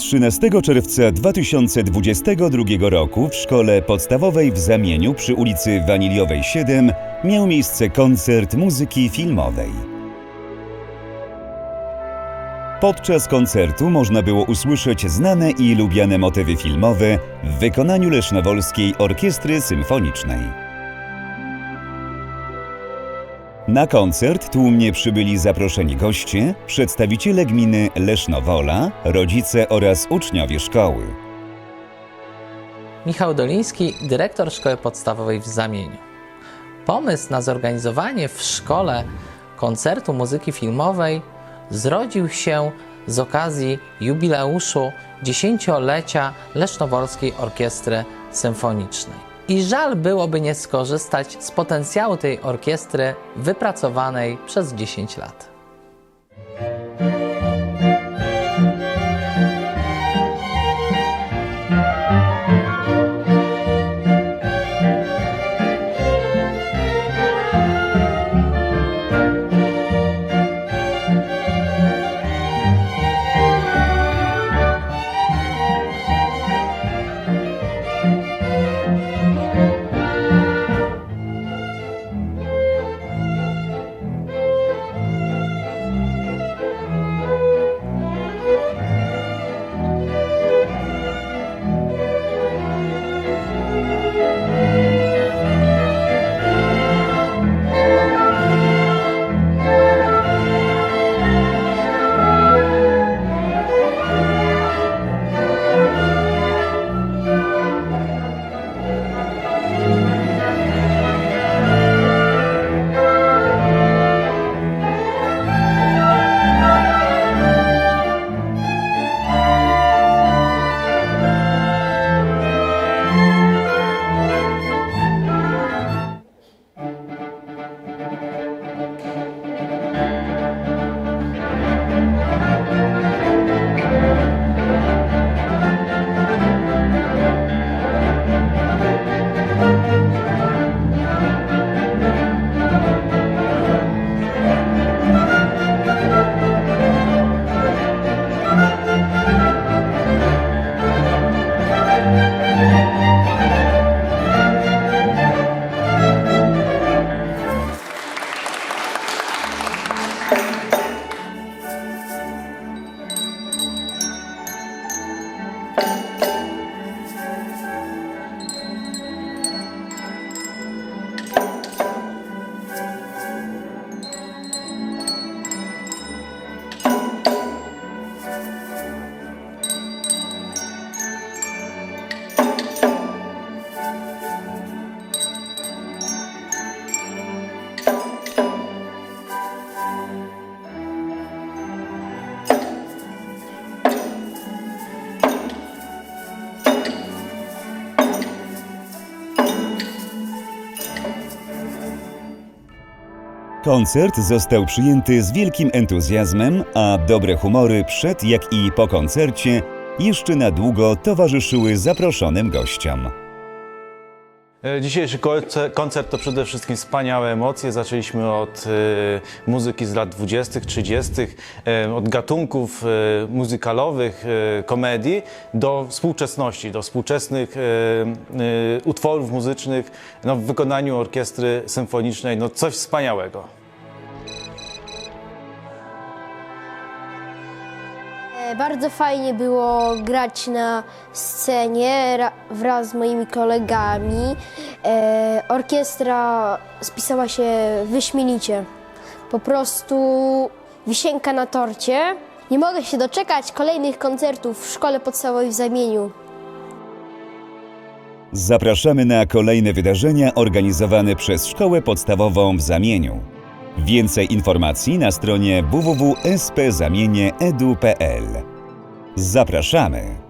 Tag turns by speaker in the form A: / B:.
A: 13 czerwca 2022 roku w szkole podstawowej w Zamieniu przy ulicy Waniliowej 7 miał miejsce koncert muzyki filmowej. Podczas koncertu można było usłyszeć znane i lubiane motywy filmowe w wykonaniu Lesznowolskiej Orkiestry Symfonicznej. Na koncert tłumnie przybyli zaproszeni goście, przedstawiciele gminy Lesznowola, rodzice oraz uczniowie szkoły.
B: Michał Doliński, dyrektor szkoły podstawowej w Zamieniu. Pomysł na zorganizowanie w szkole koncertu muzyki filmowej zrodził się z okazji jubileuszu dziesięciolecia Lesznowolskiej Orkiestry Symfonicznej. I żal byłoby nie skorzystać z potencjału tej orkiestry wypracowanej przez 10 lat.
A: thank you Koncert został przyjęty z wielkim entuzjazmem, a dobre humory przed jak i po koncercie jeszcze na długo towarzyszyły zaproszonym gościom.
C: E, Dzisiejszy koncert to przede wszystkim wspaniałe emocje. Zaczęliśmy od e, muzyki z lat 20., 30., e, od gatunków muzykalowych, komedii do współczesności, do współczesnych utworów muzycznych no, w wykonaniu orkiestry symfonicznej. No, coś wspaniałego.
D: Bardzo fajnie było grać na scenie ra- wraz z moimi kolegami. E, orkiestra spisała się wyśmienicie. Po prostu wisienka na torcie. Nie mogę się doczekać kolejnych koncertów w szkole podstawowej w Zamieniu.
A: Zapraszamy na kolejne wydarzenia organizowane przez Szkołę Podstawową w Zamieniu. Więcej informacji na stronie www.spzamienie.edu.pl. Zapraszamy!